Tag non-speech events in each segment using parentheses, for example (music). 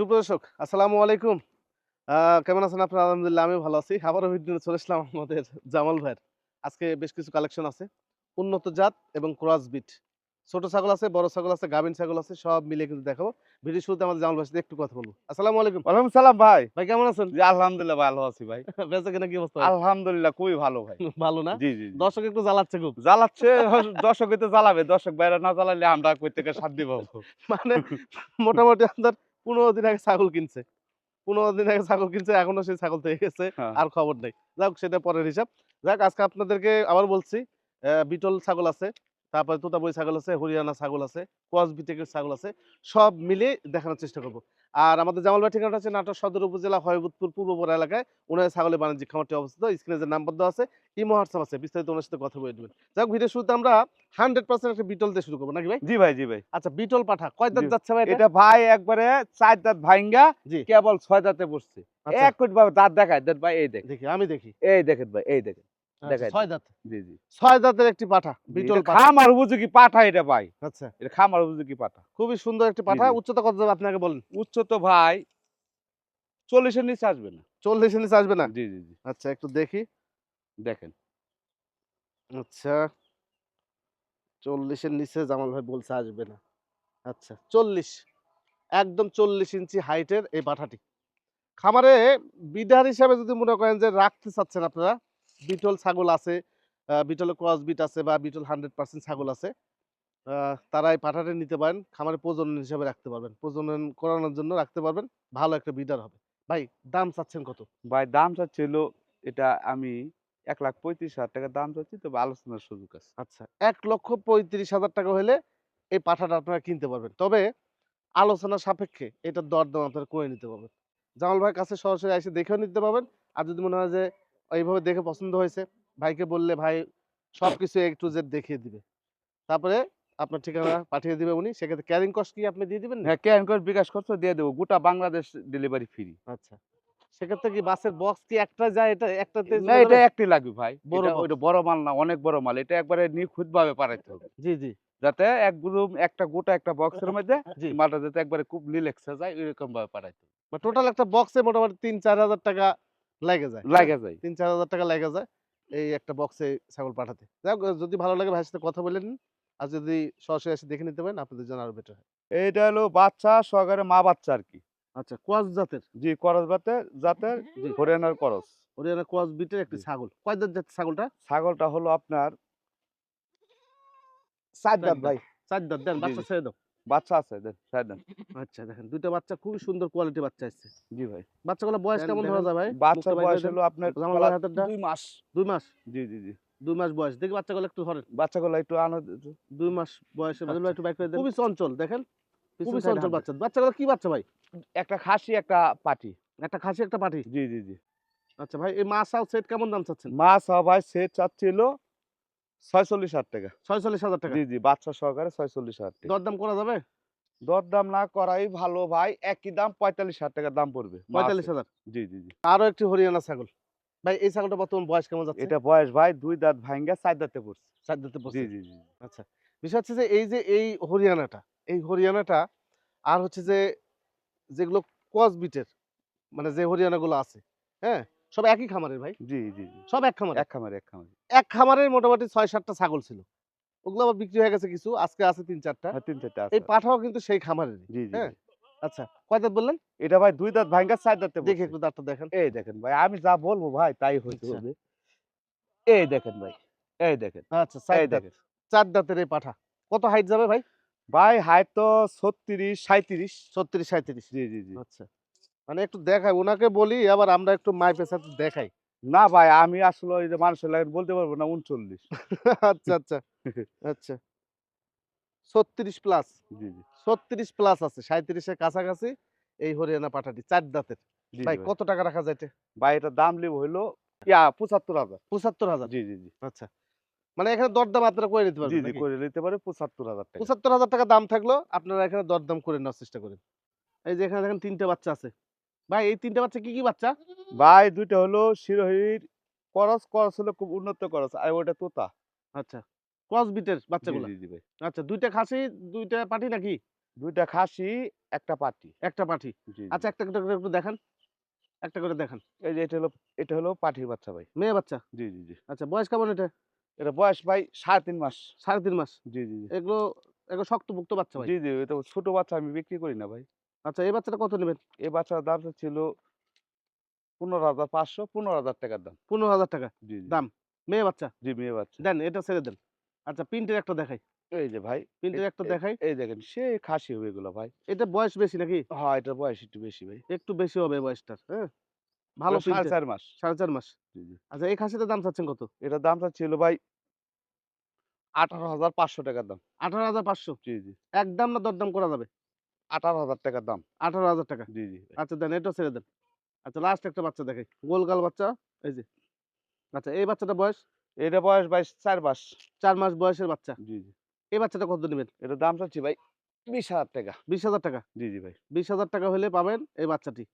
সুপ্রদর্শক আসসালামু আলাইকুম। কেমন আছেন আপনারা? আলহামদুলিল্লাহ আমি ভালো আছি। আবারও ভিডিও চলে আসলাম আমাদের জামাল ভাইয়ের। আজকে বেশ কিছু কালেকশন আছে। উন্নত জাত এবং ক্রস বিট ছোট ছাগল আছে বড় ছাগল আছে গাভিন ছাগল আছে সব মিলে কিন্তু দেখাবো। ভিডিও শুরুতে আমাদের জামাল ভাইয়ের একটু কথা বলব। আসসালামু আলাইকুম। ওয়ালাইকুম সালাম ভাই। ভাই কেমন আছেন? জি আলহামদুলিল্লাহ ভালো আছি ভাই। (laughs) বেঁচে কিনা কি অবস্থা আলহামদুলিল্লাহ খুবই ভালো ভাই। (laughs) ভালো না? জি জি। দর্শক একটু জ্বালাচ্ছে খুব। জ্বালাচ্ছে দর্শক তো জ্বালাবে। দর্শক বাইরে না জ্বালালে আমরা কই থেকে শান্তি পাবো (laughs) মানে মোটামুটি আপনার পনেরো দিন আগে ছাগল কিনছে। পনেরো দিন আগে ছাগল কিনছে এখনও সেই ছাগল থেকে গেছে হ্যাঁ। আর খবর নেই। যাক সেটা পরের হিসাব। যাক আজকে আপনাদেরকে আবার বলছি আহ, বিটল ছাগল আছে তারপরে তোতাবই ছাগল আছে হরিয়ানা ছাগল আছে ক্রস বিটেকের ছাগল আছে সব মিলে দেখানোর চেষ্টা করব। আর আমাদের জামাল ভাই ঠিকানাটা হচ্ছে নাটোর সদর উপজেলা হয়বুদপুর পূর্বপুরা এলাকায়। ওনার ছাগলের বাণিজ্যিক খামারটি অবস্থিত। স্ক্রিনে যে নাম্বার দেওয়া আছে ইমো হোয়াটসঅ্যাপ আছে। বিস্তারিত ওনার সাথে কথা বলে দেবেন যাক ভিডিও শুরুতে আমরা হান্ড্রেড পার্সেন্ট একটা বিটল দিয়ে শুরু করব নাকি ভাই? জি ভাই জি ভাই। আচ্ছা বিটল পাঠা কয় দাঁত যাচ্ছে ভাই এটা? ভাই একবারে চার দাঁত ভাইঙ্গা জি। কেবল ছয় দাঁতে বসছে। আচ্ছা, এক কোটি ভাবে দাঁত দেখায় দেন ভাই এই দেখ। দেখি আমি দেখি। এই দেখেন ভাই এই দেখেন। ছয় দাঁত জি জি। ছয় দাঁতের একটি পাঠা জি, বিটল খামার উপযোগী পাঠা এটা ভাই। আচ্ছা। এটা খামার উপযোগী পাঠা। খুবই সুন্দর একটি পাঠা। উচ্চতা কত যাবে আপনাকে বলেন? উচ্চ ভাই চল্লিশের নিচে আসবে না। চল্লিশ নিচে আসবে না? জি জি জি। আচ্ছা একটু দেখি। দেখেন। আচ্ছা। চল্লিশের নিচে জামাল ভাই বলছে আসবে না। আচ্ছা চল্লিশ। একদম চল্লিশ ইঞ্চি হাইটের এই পাঠাটি। খামারে বিডার হিসাবে যদি মনে করেন যে রাখতে চাচ্ছেন আপনারা বিটল ছাগল আছে আহ, বিটলের ক্রস বিট আছে বা বিটল হান্ড্রেড পার্সেন্ট ছাগল আছে তারা এই পাঠাটা নিতে পারেন খামারে প্রজনন হিসাবে রাখতে পারবেন প্রজনন করানোর জন্য রাখতে পারবেন ভালো একটা বিডার হবে। ভাই দাম চাচ্ছেন কত? ভাই দাম চাচ্ছিল এটা আমি এক লাখ পঁয়ত্রিশ হাজার টাকা দাম চাচ্ছি তবে আলোচনার সুযোগ আছে। আচ্ছা এক লক্ষ পঁয়ত্রিশ হাজার টাকা হলে এই পাঠাটা আপনারা কিনতে পারবেন তবে আলোচনা সাপেক্ষে এটার দরদাম আপনারা করে নিতে পারবেন। জামাল ভাইয়ের কাছে সরাসরি এসে দেখেও নিতে পারবেন আর যদি মনে হয় যে এইভাবে দেখে পছন্দ হয়েছে। ভাইকে বললে ভাই সবকিছু এ টু জেড দেখিয়ে দিবে। তারপরে আপনার ঠিকানা পাঠিয়ে দিবে উনি। সেক্ষেত্রে ক্যারিং কস্ট কি আপনি দিয়ে দিবেন? হ্যাঁ ক্যান করে বিকাশ খরচ দিয়ে দেবো। গোটা বাংলাদেশ ডেলিভারি ফ্রি আচ্ছা। সেক্ষেত্রে কি বাসের বক্স কি একটা যায়? এটা একটাতে না এটা একটি লাগবে ভাই। বড় এটা ওইটা বড় মাল না অনেক বড় মাল। এটা একবারে নিখুঁত ভাবে হবে। জি জি। যাতে এক গ্রুপ একটা গোটা একটা বক্সের মধ্যে মালটা যাতে একবারে খুব রিল্যাক্সে যায় এরকম ভাবে পাঠাইতে হবে। টোটাল একটা বক্সে মোটামুটি তিন চার হাজার টাকা লাগে যায়। লাগে যায়। তিন চার হাজার টাকা লেগে যায় এই একটা বক্সে ছাগল পাঠাতে। যদি ভালো লাগে ভাইয়ের সাথে কথা বলে নিন। আর যদি সরাসরি এসে দেখে নিতে পারেন আপনাদের জন্য আরও বেটার হয়। এইটা হলো বাচ্চা সহকারে মা বাচ্চা আর কি আচ্ছা কোয়াস জাতের? জি করস বাতে জাতের হরিয়ানার করস হরিয়ানা কোয়াস বিটের একটি ছাগল। কয় দাঁত জাতের ছাগলটা? ছাগলটা হলো আপনার চার দাঁত দাঁত। ভাই। চার দাঁত। দেন বাচ্চা ছেড়ে দাও। বাচ্চা আছে দেন আচ্ছা দেখেন দুইটা বাচ্চা খুবই সুন্দর কোয়ালিটি বাচ্চা এসছে জি ভাই। বাচ্চাগুলো বয়স কেমন ধরা যায় ভাই? বাচ্চার বয়স হলো আপনার ভাই? দুই মাস। দুই মাস? জি জি জি। দুই মাস বয়স। দেখি বাচ্চাগুলো একটু ধরেন। বাচ্চাগুলো একটু আনন্দ দুই মাস বয়সে আচ্ছা। একটু বাইক করে দেন। খুবই চঞ্চল দেখেন। খুবই চঞ্চল বাচ্চা। বাচ্চাগুলো কি বাচ্চা ভাই? একটা খাসি একটা পাটি। একটা খাসি একটা পাঠি জি জি জি। আচ্ছা ভাই এই মাছ আর সেট কেমন দাম চাচ্ছেন? মাছ সবাই সে চাচ্ছিল ছয়চল্লিশ হাজার টাকা। ছয়চল্লিশ হাজার টাকা? জি জি বাচ্চা সহকারে ছয়চল্লিশ হাজার টাকা। দরদাম করা যাবে? দরদাম না করাই ভালো ভাই একই দাম পঁয়তাল্লিশ হাজার টাকা দাম পড়বে পঁয়তাল্লিশ হাজার? জি জি জি। আরও একটি হরিয়ানা ছাগল। ভাই এই ছাগলটা বর্তমান বয়স কেমন যাচ্ছে? এটা বয়স ভাই দুই দাঁত ভাঙ্গা চার দাঁতে পড়ছে। চার দিতে পড়ছে? জি জি আচ্ছা বিষয় হচ্ছে যে এই যে এই হরিয়ানাটা এই হরিয়ানাটা আর হচ্ছে যে যেগুলো কস বিটের মানে যে হরিয়ানাগুলো আছে হ্যাঁ? সব একই খামারের ভাই? জি জি জি। সব এক খামার এক খামারে এক খামারে। এক খামারের মোটামুটি ছয় সাতটা ছাগল ছিল। ওগুলো আবার বিক্রি হয়ে গেছে কিছু আজকে আছে তিন চারটা। হ্যাঁ, তিন চারটা এই পাঠাও কিন্তু সেই খামারেরই জি জি হ্যাঁ? আচ্ছা কয় দাঁত বললেন? এটা ভাই দুই দাঁত ভাঙ্গা চার দাঁতে দেখি একটু দাঁতটা দেখেন। এই দেখেন ভাই আমি যা বলব ভাই তাই হইতে আচ্ছা। হবে। এই দেখেন ভাই এই দেখেন। আচ্ছা চার দেখেন। চার দাঁতের এই পাঠা। কত হাইট যাবে ভাই? ভাই হাইট তো ছত্রিশ সাঁত্রিশ ছত্রিশ সাঁত্রিশ জি জি জি। আচ্ছা। মানে একটু দেখাই ওনাকে বলি আবার আমরা একটু মাই পেশা দেখাই। না ভাই আমি আসলে ওই যে মানুষের লাইন বলতে পারব না উনচল্লিশ। আচ্ছা আচ্ছা আচ্ছা। ছত্রিশ প্লাস জি জি। ছত্রিশ প্লাস আছে সাঁত্রিশের কাছাকাছি। এই হরিয়ানা পাঠাটি চার দাঁতের। ভাই কত টাকা রাখা যায় ভাই এটা দাম লিব হইল ইয়া পঁচাত্তর হাজার। পঁচাত্তর হাজার? জি জি জি। আচ্ছা। মানে এখানে দরদাম আপনারা করে নিতে জি পারবেন জি নাকি? করে নিতে পারে পঁচাত্তর হাজার টাকা। পঁচাত্তর হাজার টাকা দাম থাকল আপনারা এখানে দরদাম করে নেওয়ার চেষ্টা করেন। এই যে এখানে দেখেন তিনটে বাচ্চা আছে। ভাই এই তিনটা বাচ্চা কি কি বাচ্চা? ভাই দুইটা হলো শিরোহির করস করস হলো খুব উন্নত করস আর ওটা তোতা। আচ্ছা ক্রস বিটের বাচ্চাগুলো? জি জি ভাই। আচ্ছা দুইটা খাসি দুইটা পাটি নাকি? দুইটা খাসি একটা পাটি। একটা জি। আচ্ছা একটা একটা করে একটু দেখান একটা করে দেখান। এই যে এটা হলো এটা হলো পাটির বাচ্চা ভাই। মেয়ে বাচ্চা? জি জি জি। আচ্ছা বয়স কেমন এটা? এটা বয়স ভাই সাড়ে তিন মাস। সাড়ে তিন মাস? জি জি জি। এগুলো এগুলো শক্তপুক্ত বাচ্চা ভাই? জি জি এটা ছোট বাচ্চা আমি বিক্রি করি না ভাই। আচ্ছা এই বাচ্চাটা কত নেবেন? এই বাচ্চার দাম ছিল পনেরো হাজার পাঁচশো পনেরো হাজার টাকার দাম। পনেরো হাজার টাকা? জি দাম? মেয়ে বাচ্চা? জি মেয়ে বাচ্চা। দেন এটা ছেড়ে দেন। আচ্ছা প্রিন্টের একটা দেখাই। এই যে ভাই প্রিন্টের একটা দেখাই। এই দেখেন সে খাসি হবে এগুলো ভাই। এটা বয়স বেশি নাকি? হ্যাঁ এটার বয়স একটু বেশি ভাই। একটু বেশি হবে বয়সটার হ্যাঁ? ভালো সাড়ে চার মাস। সাড়ে চার মাস। জি জি। আচ্ছা এই খাসিটার দাম চাচ্ছেন কত? এটার দামটা ছিল ভাই আঠারো হাজার পাঁচশো টাকার দাম। আঠারো হাজার পাঁচশো? জি জি। একদম না দরদাম করা যাবে? আঠারো হাজার টাকার দাম আঠারো হাজার টাকা। জি জি আচ্ছা দেন এটা ছেড়ে দেন। আচ্ছা লাস্ট একটা বাচ্চা দেখাই। গোলগাল বাচ্চা এই যে। আচ্ছা এই বাচ্চাটা বয়স? এটা বয়স ভাই চার মাস। চার মাস বয়সের বাচ্চা। জি জি। এই বাচ্চাটা কত নেবেন? এটার দাম চাচ্ছি ভাই বিশ হাজার টাকা। বিশ হাজার টাকা? জি জি ভাই। বিশ হাজার টাকা হলে পাবেন এই বাচ্চাটি।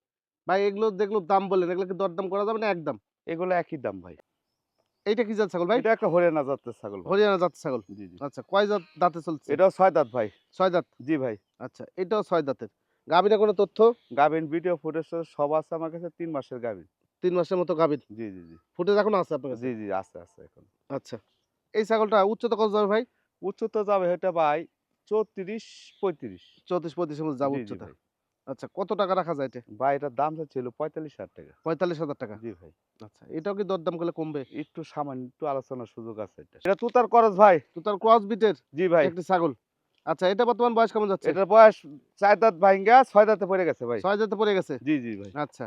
ভাই এগুলো যেগুলো দাম বললেন এগুলো কি দরদাম করা যাবে না একদম? এগুলো একই দাম ভাই। এইটা কি জাত ছাগল ভাই? এটা একটা হরিয়ানা জাতের ছাগল হরিয়ানা জাত ছাগল? জি জি। আচ্ছা কয় জাত দাঁতে চলছে? এটাও ছয় দাঁত ভাই। ছয় দাঁত? জি ভাই। আচ্ছা এটাও ছয় দাঁতের। গাভীরা কোনো তথ্য? গাভিন ভিডিও ফুটেজ সব আছে আমার কাছে তিন মাসের গাভিন তিন মাসের মতো গাভীর? জি জি জি। ফুটেজ এখনও আছে আপনার কাছে? জি জি আছে আছে এখন। আচ্ছা এই ছাগলটা উচ্চতা কত যাবে ভাই? উচ্চতা যাবে এটা ভাই চৌত্রিশ পঁয়ত্রিশ। চৌত্রিশ পঁয়ত্রিশের মধ্যে যাবে উচ্চতা। আচ্ছা কত টাকা রাখা যায় এটা? ভাই এটার দাম ছিল পঁয়তাল্লিশ হাজার টাকা। পঁয়তাল্লিশ হাজার টাকা? জি ভাই। আচ্ছা এটাও কি দরদাম করলে কমবে? একটু সামান্য একটু আলোচনার সুযোগ আছে এটা। এটা তুতার করস ভাই। তো তার ক্রস বিটের? জি ভাই। একটি ছাগল। আচ্ছা এটা বর্তমান বয়স কেমন যাচ্ছে? এটার বয়স চার দাঁত ভাঙ্গা ছয় দাঁতে পড়ে গেছে ভাই। ছয় জাতে পড়ে গেছে? জি জি ভাই। আচ্ছা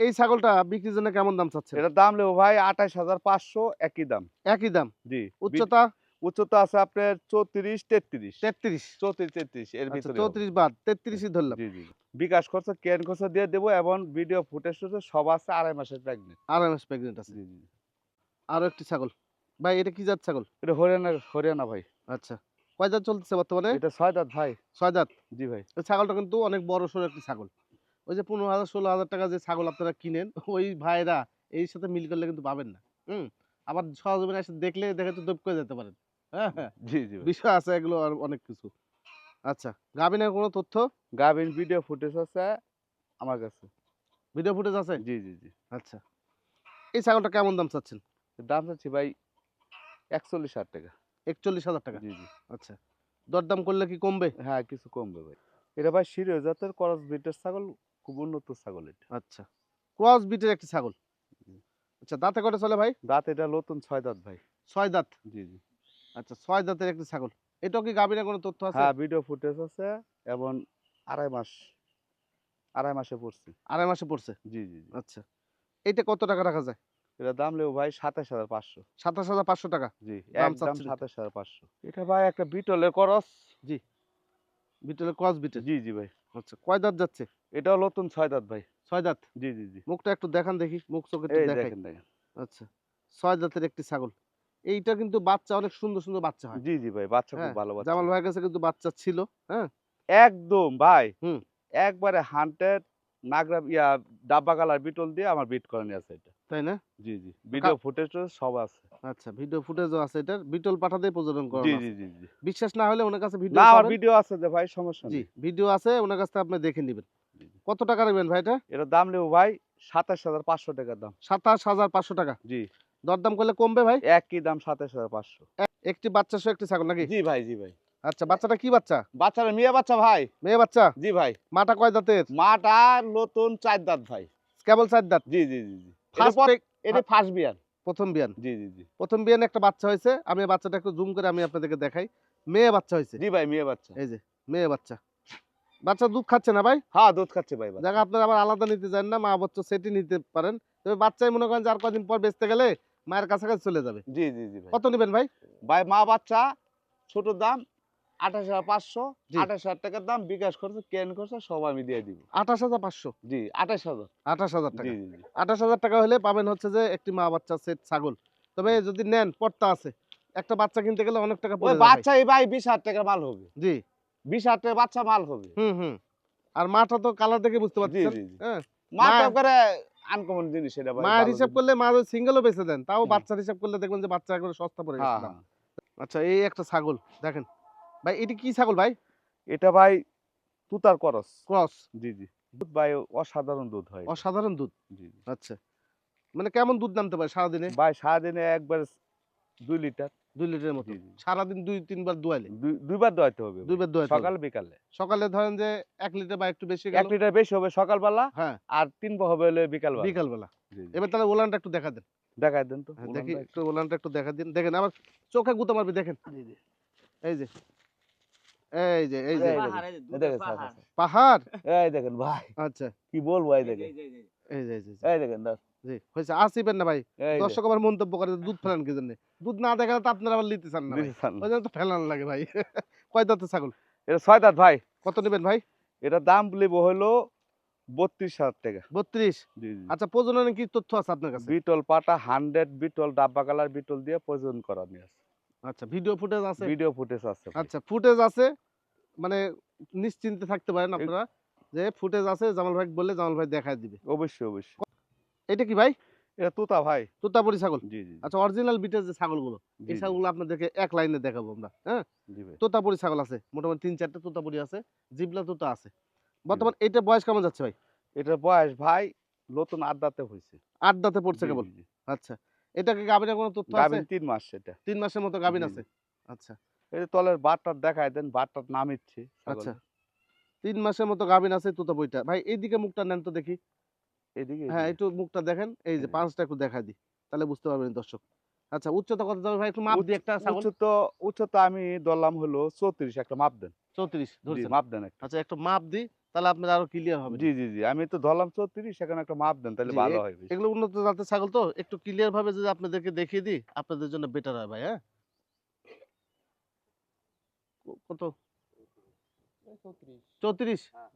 এই ছাগলটা বিক্রির জন্য কেমন দাম চাচ্ছে এটার দাম নেব ভাই আঠাশ হাজার পাঁচশো একই দাম। একই দাম? জি। উচ্চতা? উচ্চতা আছে আপনার চৌত্রিশ তেত্রিশ। তেত্রিশ। চৌত্রিশ তেত্রিশ এর আচ্ছা ভিতরে চৌত্রিশ বাদ তেত্রিশই ধরলাম। জি জি বিকাশ খরচ কেন খরচ দিয়ে দেবো এবং ভিডিও ফুটেজ সব আছে আড়াই মাসের প্রেগনেন্ট আড়াই মাস প্রেগনেন্ট আছে। জি জি আরও একটি ছাগল। ভাই এটা কি জাত ছাগল? এটা হরিয়ানা হরিয়ানা ভাই। আচ্ছা। কয় জাত চলতেছে বর্তমানে? এটা ছয় দাঁত ভাই। ছয় দাঁত জি ভাই। ছাগলটা কিন্তু অনেক বড় সড়ো একটি ছাগল। ওই যে পনেরো হাজার ষোলো হাজার টাকা যে ছাগল আপনারা কিনেন ওই ভাইরা এই সাথে মিল করলে কিন্তু পাবেন না। হুম? আবার সহজমিনে এসে দেখলে দেখে তো দপ করে যেতে পারেন। হ্যাঁ (laughs) হ্যাঁ জি জি বিষয় আছে এগুলো আর অনেক কিছু। আচ্ছা গাভিনের কোনো তথ্য? গাভিন ভিডিও ফুটেজ আছে আমার কাছে। ভিডিও ফুটেজ আছে? জি জি জি। আচ্ছা। এই ছাগলটা কেমন দাম চাচ্ছেন? দাম চাচ্ছি ভাই একচল্লিশ হাজার টাকা। একচল্লিশ হাজার টাকা? জি জি। আচ্ছা। দরদাম করলে কি কমবে? হ্যাঁ কিছু কমবে ভাই। এটা ভাই সিরিয় জাতের করস বিটের ছাগল খুব উন্নত ছাগল এটা। আচ্ছা। ক্রস বিটের একটি ছাগল? আচ্ছা দাঁতে কটা চলে ভাই? দাঁত এটা নতুন ছয় দাঁত ভাই। ছয় দাঁত? জি জি। আচ্ছা ছয় দাঁতের একটি ছাগল। এটাও কি গাভিনের কোনো তথ্য আছে? হ্যাঁ ভিডিও ফুটেজ আছে এবং আড়াই মাস আড়াই মাসে পড়ছে। আড়াই মাসে পড়ছে? জি জি জি। আচ্ছা এইটা কত টাকা রাখা যায়? এটা দাম লেও ভাই সাতাশ হাজার পাঁচশো। সাতাশ হাজার পাঁচশো টাকা? জি দাম একদম এটা? সাতাশ হাজার পাঁচশো। এটা ভাই একটা বিটলের করস। বিটের ক্রস বিটের জি জি ভাই। আচ্ছা কয় দাঁত যাচ্ছে? এটাও নতুন ছয় দাঁত ভাই। ছয় দাঁত? জি জি জি। মুখটা একটু দেখান দেখি মুখ চোখে দেখাই। দেখেন দেখেন। আচ্ছা ছয় দাঁতের একটি ছাগল। এইটা কিন্তু বাচ্চা অনেক সুন্দর সুন্দর বাচ্চা হয়। জি জি ভাই বাচ্চা খুব হ্যাঁ, ভালো বাচ্চা। জামাল ভাইয়ের কাছে কিন্তু বাচ্চা ছিল হ্যাঁ। একদম ভাই হুম। একবারে হান্টেড নাগরা ইয়া ডাব্বা কালার বিটল দিয়ে আমার বিট করে নিয়ে আছে এটা। তাই না? জি জি ভিডিও ফুটেজ সব আছে। আচ্ছা ভিডিও ফুটেজও আছে এটার বিটল পাঠাতে প্রযোজন করা জি জি জি জি। বিশ্বাস না হলে ওনার কাছে ভিডিও না আমার ভিডিও আছে যে ভাই সমস্যা জি ভিডিও আছে ওনার কাছে আপনি দেখে নেবেন। কত টাকা নেবেন ভাই এটা? এটার দাম নেব ভাই সাতাশ হাজার পাঁচশো টাকার দাম। সাতাশ হাজার পাঁচশো টাকা। জি। দরদাম করলে কমবে ভাই? একই দাম সাতাশ হাজার পাঁচশো। একটি বাচ্চা সহ একটি ছাগল নাকি? জি ভাই জি ভাই। আচ্ছা বাচ্চাটা কি বাচ্চা? বাচ্চারা মেয়ে বাচ্চা ভাই। মেয়ে বাচ্চা? জি ভাই। মাটা কয় দাঁতের? মাটা নতুন চার দাঁত ভাই। কেবল চার দাঁত? জি জি জি জি। এটা ফার্স্ট বিয়ান প্রথম বিয়ান জি জি জি। প্রথম বিয়ানে একটা বাচ্চা হয়েছে। আমি বাচ্চাটা একটু জুম করে আমি আপনাদেরকে দেখাই। মেয়ে বাচ্চা হয়েছে। জি ভাই মেয়ে বাচ্চা। এই যে মেয়ে বাচ্চা। বাচ্চা দুধ খাচ্ছে না ভাই? হ্যাঁ দুধ খাচ্ছে ভাই। জায়গা আপনারা আবার আলাদা নিতে চান না মা বাচ্চা সেটি নিতে পারেন। তবে বাচ্চাই মনে করেন যে আর কদিন পর বেচতে গেলে মায়ের কাছাকাছি চলে যাবে। জি জি জি কত নেবেন ভাই? ভাই মা বাচ্চা ছোট দাম আঠাশ হাজার পাঁচশো জি। আঠাশ হাজার টাকার দাম বিকাশ খরচ কেন খরচ সব আমি দিয়ে দিব। আঠাশ হাজার পাঁচশো? জি আঠাশ হাজার। আঠাশ হাজার টাকা। আঠাশ হাজার টাকা হলে পাবেন হচ্ছে যে একটি মা বাচ্চা সেট ছাগল। তবে যদি নেন পড়তা আছে। একটা বাচ্চা কিনতে গেলে অনেক টাকা। বাচ্চা এই ভাই বিশ হাজার টাকার মাল হবে। জি। বিশ বাচ্চা মাল হবে। হুম হুম। আর মাটা তো কালার দেখে বুঝতে জি হ্যাঁ। মা মা- করে আনকমন জিনিস এটা হিসাব করলে মা সিঙ্গেলও বেঁচে দেন তাও বাচ্চার হিসাব করলে দেখবেন যে বাচ্চা একবারে সস্তা পড়ে গেছে হ্যাঁ। হ্যাঁ। আচ্ছা এই একটা ছাগল দেখেন। ভাই এটি কি ছাগল ভাই? এটা ভাই তুতার করস। ক্রস। জি জি। দুধ ভাই অসাধারণ দুধ হয় অসাধারণ দুধ? জি জি। আচ্ছা। মানে কেমন দুধ নামতে পারে সারাদিনে? ভাই সারাদিনে একবার দুই লিটার। দুই লিটারের মতো। সারাদিন দুই তিনবার দোয়ালে। দুইবার দোয়াইতে হবে দুইবার দোয়াতে সকাল বিকালে। সকালে ধরেন যে এক লিটার বা একটু বেশি এক লিটার বেশি হবে সকালবেলা হ্যাঁ। আর তিন হবে হলে বিকালবেলা। বিকালবেলা। এবার তাহলে ওলানটা একটু দেখা দেন। দেখাই দেন তো। হ্যাঁ, দেখি একটু ওলানটা একটু দেখা দিন। দেখেন আবার চোখে গুতো মারবি দেখেন। এই যে। এই যে এই যে। পাহাড়, এই দেখেন, পাহাড়। এই ভাই। আচ্ছা। কি বলব এই দেখেন। এই যে, এই দেখেন দাও। জি হয়েছে আসিবেন না ভাই। দর্শক আবার মন্তব্য করে দুধ ফেলান কি জন্য দুধ না দেখালে তো আপনারা আবার নিতে চান না ওই জন্য তো ফেলান লাগে ভাই। (laughs) কয় দাঁতের ছাগল? এটা ছয় দাঁত ভাই। কত নেবেন ভাই? এটা দাম বলিব হলো বত্রিশ হাজার টাকা। বত্রিশ? জি জি। আচ্ছা প্রজননের কি তথ্য আছে আপনার কাছে? বিটল পাটা হান্ড্রেড বিটল ডাব্বা কালার বিটল দিয়ে প্রয়োজন করা নিয়ে আছে। আচ্ছা ভিডিও ফুটেজ আছে? ভিডিও ফুটেজ আছে আচ্ছা ফুটেজ আছে? মানে নিশ্চিন্তে থাকতে পারেন আপনারা যে ফুটেজ আছে জামাল ভাই বললে জামাল ভাই দেখায় দিবে। অবশ্যই অবশ্যই। এটা কি ভাই? এটা তোতা ভাই। তোতাপুরি ছাগল? জি জি আচ্ছা অরিজিনাল বিটের যে ছাগলগুলো এই ছাগলগুলো আপনাদেরকে এক লাইনে দেখাবো আমরা হ্যাঁ? তোতাপুরি ছাগল আছে মোটামুটি তিন চারটে তোতাপুরি আছে জিবলা তোতা আছে। বর্তমান এটা বয়স কেমন যাচ্ছে ভাই? এটার বয়স ভাই নতুন আড্ডাতে হয়েছে। আট দাঁতে পড়ছে কেবল। আচ্ছা এটাকে গাবিনের কোনো তথ্য আছে? তিন মাস সেটা তিন মাসের মতো গাবিন আছে? আচ্ছা। এই যে তলের বাটটার দেখায় দেন বাটটার নামিচ্ছে আচ্ছা। তিন মাসের মতো গাবিন আছে তোতা বইটা ভাই এইদিকে মুখটা নেন তো দেখি। এদিকে হ্যাঁ একটু মুখটা দেখেন এই যে হ্যাঁ। পাঁচটা একটু দেখা দিই তাহলে বুঝতে পারবেন দর্শক। আচ্ছা উচ্চতা কত যাবে ভাই? একটু মাপ একটা উচ্চতা উচ্চতা আমি ধরলাম হলো চৌত্রিশ একটা মাপ দেন। চৌত্রিশ জি ধরছেন। মাপ দেন একটা। আচ্ছা একটু মাপ দিই তাহলে আপনার আরও ক্লিয়ার হবে। জি জি জি আমি তো ধরলাম চৌত্রিশ সেখানে একটা মাপ দেন তাহলে ভালো হয় এগুলো উন্নত জাতের ছাগল তো একটু ক্লিয়ার ভাবে যদি আপনাদেরকে দেখিয়ে দিই আপনাদের জন্য বেটার হয় ভাই হ্যাঁ? কত? চৌত্রিশ? হ্যাঁ।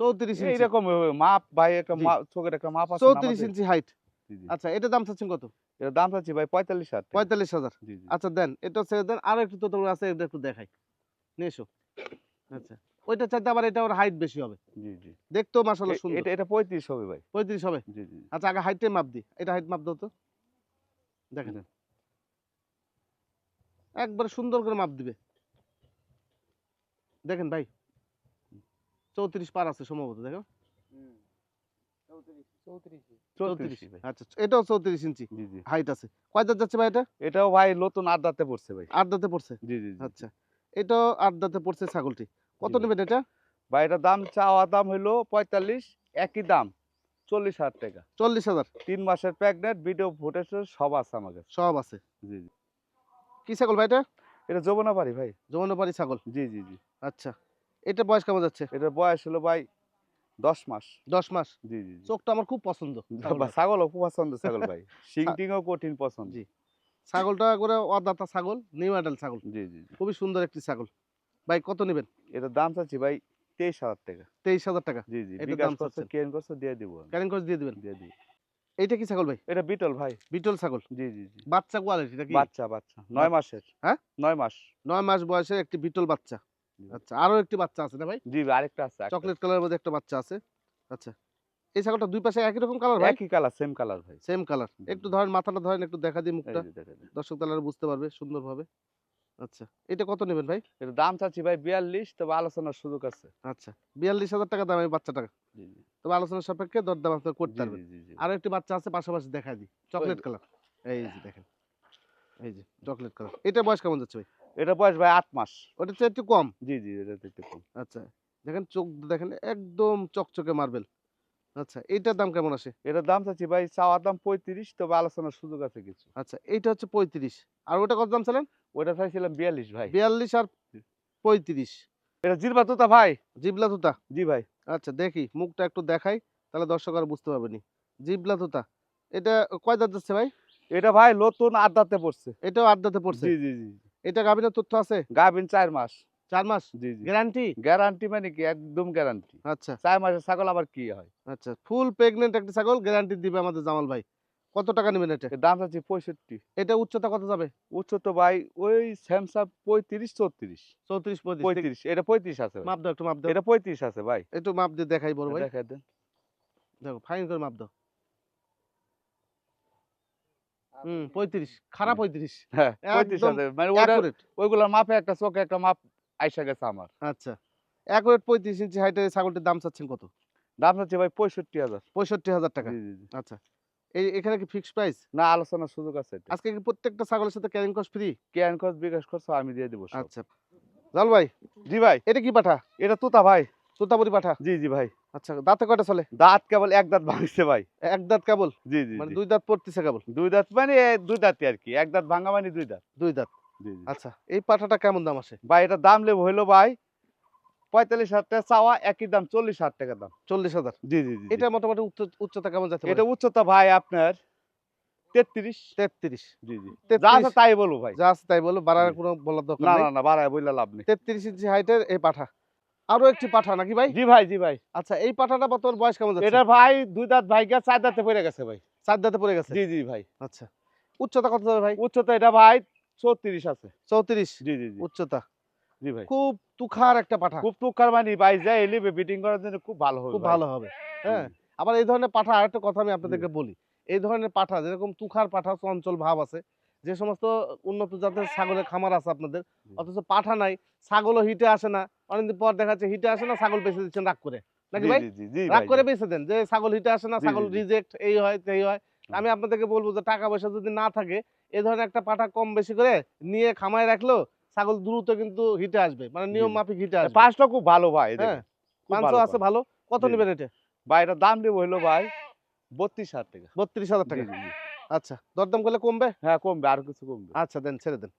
চৌত্রিশ ইঞ্চি এইরকম মাপ ভাই একটা মাপ চোখের একটা মাপ আছে চৌত্রিশ ইঞ্চি হাইট। আচ্ছা এটা দাম চাচ্ছেন কত? এর দাম চাচ্ছি ভাই পঁয়তাল্লিশ হাজার পঁয়তাল্লিশ হাজার। আচ্ছা দেন এটা ছেড়ে দেন আরও একটু তোতা আছে এটা একটু দেখাই। নিয়ে এসো। আচ্ছা ওইটা চাইতে আবার এটা ওর হাইট বেশি হবে। জি জি। দেখতেও মাসাল্লাহ এ- সুন্দর। এটা এটা পঁয়ত্রিশ হবে ভাই। পঁয়ত্রিশ হবে? জি জি আচ্ছা আগে হাইটে মাপ দিই এটা হাইট মাপ দাও তো। দেখেন। একবারে সুন্দর করে মাপ দিবে। দেখেন ভাই চৌত্রিশ পার আছে সম্ভবত দেখো ভাই। আচ্ছা এটাও চৌত্রিশ ইঞ্চি। জি জি। হাইট আছে। কয় দাঁত যাচ্ছে ভাই এটা? এটাও ভাই নতুন পড়ছে ভাই। আট দাঁতে পড়ছে? জি জি আচ্ছা এটাও আট দাঁতে পড়ছে ছাগলটি। কত। নেবেন এটা? ভাই এটার দাম চাওয়া দাম হলো পঁয়তাল্লিশ একই দাম চল্লিশ হাজার টাকা। চল্লিশ হাজার? তিন মাসের প্রেগনেন্ট ভিডিও ফুটেজ সব আছে কাছে সব আছে। জি জি। কি ছাগল ভাই এটা? এটা যমুনা পারি ভাই। যমুনাপাড়ি ছাগল। জি জি জি। আচ্ছা। এটা বয়স কেমন যাচ্ছে? এটার বয়স হলো ভাই দশ মাস। দশ মাস? জি জি চোখটা আমার খুব পছন্দ। ছাগল খুব পছন্দ ছাগল ভাই। (laughs) শিংটিংও কঠিন পছন্দ। জি। ছাগলটা করে অদাতা ছাগল নিউ মডেল ছাগল। জি জি খুবই সুন্দর একটি ছাগল। ভাই কত নেবেন? এটার দাম চাচ্ছি ভাই তেইশ হাজার টাকা। তেইশ হাজার টাকা? জি জি বিকাশ দাম চাচ্ছেন? কেন করছে দিয়ে দিব। ক্যারিং দিয়ে দিবেন? দিয়ে দিব এইটা কি ছাগল ভাই? এটা বিটল ভাই। বিটল ছাগল? জি জি জি। বাচ্চা কোয়ালিটি কি বাচ্চা বাচ্চা। নয় মাসের। হ্যাঁ? নয় মাস। নয় মাস বয়সের একটি বিটল বাচ্চা। আচ্ছা আরও একটি বাচ্চা আছে না ভাই? জি আরেকটা আছে চকলেট কালারের মধ্যে একটা বাচ্চা আছে। আচ্ছা এই ছাগলটা দুই পাশে একই রকম কালার ভাই? একই কালার সেম কালার ভাই। Same colour. একটু ধরেন মাথাটা ধরেন একটু দেখা মুখটা। দর্শক বুঝতে পারবে সুন্দরভাবে। আচ্ছা এটা কত নেবেন ভাই? এটার দাম চাচ্ছি ভাই বিয়াল্লিশ তবে আলোচনার সুযোগ আছে। আচ্ছা বিয়াল্লিশ হাজার টাকা দাম এই বাচ্চাটা জি জি। তবে আলোচনা সাপেক্ষে দরদাম আপনার করতে পারবেন। আরও একটি বাচ্চা আছে পাশাপাশি দেখাই দিই। Chocolate colour. এই যে দেখেন। এই যে চকলেট কালার এটা বয়স কেমন যাচ্ছে ভাই? এটা বয়স ভাই আট মাস। ওটা একটু কম। জি জি এটা একটু কম। আচ্ছা দেখেন চোখ দেখেন একদম চকচকে মার্বেল আচ্ছা এইটার দাম কেমন আসে? এটার দাম চাচ্ছি ভাই চাওয়ার দাম পঁয়ত্রিশ তবে আলোচনার সুযোগ আছে কিছু। আচ্ছা এইটা হচ্ছে পঁয়ত্রিশ। আর ওটা কত দাম ছিলেন ওটা চাইছিলাম বিয়াল্লিশ ভাই। বিয়াল্লিশ আর পঁয়ত্রিশ। এটা জিরবা তোতা ভাই। জিবলা তুতা? জি ভাই। আচ্ছা দেখি মুখটা একটু দেখাই তাহলে দর্শক আর বুঝতে পারবেনি জিবলা তুতা। এটা কয় দাঁত যাচ্ছে ভাই? এটা ভাই নতুন আড্ডাতে পড়ছে। এটাও আড্ডাতে পড়ছে? জি জি জি। এটা গাভিনের তথ্য আছে? গাভিন চার মাস। চার মাস? জি জি। গ্যারান্টি গ্যারান্টি মানে কি? একদম গ্যারান্টি আচ্ছা। চার মাসের ছাগল আবার কি হয়? আচ্ছা ফুল প্রেগনেন্ট একটা ছাগল গ্যারান্টি দিবে আমাদের জামাল ভাই। কত টাকা নেবেন এটা? দাম আছে পঁয়ষট্টি। এটা উচ্চতা কত যাবে? উচ্চতা ভাই ওই স্যামসাং পঁয়ত্রিশ চৌত্রিশ। চৌত্রিশ পঁয়ত্রিশ। এটা পঁয়ত্রিশ আছে মাপ দাও একটু মাপ দাও। এটা পঁয়ত্রিশ আছে ভাই। একটু মাপ দিয়ে দেখাই বড় ভাই। দেখা দেন। দেখো ফাইন করে মাপ দাও। হুম পঁয়ত্রিশ খারাপ পঁয়ত্রিশ। হ্যাঁ আছে। মানে ওটা ওইগুলোর মাপে একটা চোখে একটা মাপ আইসা গেছে আমার। আচ্ছা। ইঞ্চি হাইটের ছাগলটির দাম চাচ্ছেন কত? দাম ভাই পঁয়ষট্টি হাজার। পঁয়ষট্টি হাজার টাকা। আচ্ছা। এই এখানে কি ফিক্সড প্রাইস না আলোচনার সুযোগ আছে আজকে কি প্রত্যেকটা ছাগলের সাথে ক্যারিং কস্ট ফ্রি বিকাশ খরচ আমি দিয়ে দেবো। আচ্ছা। জাল ভাই জি ভাই। এটা কি পাঠা? এটা তুতা ভাই। তোতাপুরি পাঠা? জি জি ভাই। আচ্ছা দাঁতে কয়টা চলে? দাঁত কেবল এক দাঁত ভাঙছে ভাই। এক দাঁত কেবল? জি জি মানে দুই দাঁত পড়তেছে কেবল? দুই দাঁত মানে দুই দাঁতই আর কি। এক দাঁত ভাঙা মানে দুই দাঁত। দুই দাঁত। জি আচ্ছা এই পাঠাটা কেমন দাম আসে? ভাই এটা দাম লেবো হইল ভাই পঁয়তাল্লিশ হাজার টাকা চাওয়া একই দাম চল্লিশ হাজার টাকা দাম। চল্লিশ হাজার? জি জি এটা মোটামুটি উচ্চ- উচ্চতা কেমন যাচ্ছে এটা উচ্চতা ভাই আপনার তেত্রিশ। তেত্রিশ। জি জি। যা আছে তাই বলব ভাই। যা আছে তাই বলো বাড়ার কোনো বলার দরকার না না না বাড়ায় বললে লাভ নেই। তেত্রিশ ইঞ্চি হাইটের এই পাঠা। আরও একটি পাঠা নাকি ভাই? জি ভাই জি ভাই। আচ্ছা এই পাঠাটা বর্তমান বয়স কেমন যাচ্ছে? এটা ভাই দুই দাঁত ভাই গা চার দাঁতে পড়ে গেছে ভাই। চার দাঁতে পড়ে গেছে? জি জি ভাই। আচ্ছা উচ্চতা কত যাবে ভাই? উচ্চতা এটা ভাই চৌত্রিশ আছে। চৌত্রিশ? জি জি উচ্চতা? জি ভাই। খুব তুখার একটা পাঠা। খুব টুকার মানি ভাই যাই এলিবে বিটিং করার জন্য খুব ভালো হবে খুব ভালো হবে। হ্যাঁ আবার এই ধরনের পাঠা আরেকটা কথা আমি আপনাদেরকে বলি। এই ধরনের পাঠা যেরকম তুখার পাঠা চঞ্চল ভাব আছে যে সমস্ত উন্নত জাতের ছাগলের খামার আছে আপনাদের অথচ পাঠা নাই ছাগলও হিটে আসে না অনেকদিন পর দেখা যাচ্ছে হিটে আসে না ছাগল বেঁচে দিচ্ছেন রাগ করে। নাকি ভাই? রাগ করে বেঁচে দেন যে ছাগল হিটে আসে না ছাগল। রিজেক্ট এই হয় সেই হয়। আমি আপনাদেরকে বলব যে টাকা পয়সা যদি না থাকে এই ধরনের একটা পাঠা কম বেশি করে নিয়ে খামায় রাখল ছাগল দ্রুত কিন্তু হিটে আসবে মানে নিয়ম মাফিক হিটে আসবে। পাঁচটা খুব ভালো ভাই হ্যাঁ পাঁচশো আছে ভালো কত। নেবেন এটা? ভাই এটার দাম দেবো হইল ভাই বত্রিশ হাজার টাকা। বত্রিশ হাজার টাকা। আচ্ছা দরদাম করলে কমবে? হ্যাঁ কমবে আর কিছু কমবে। আচ্ছা দেন ছেড়ে দেন।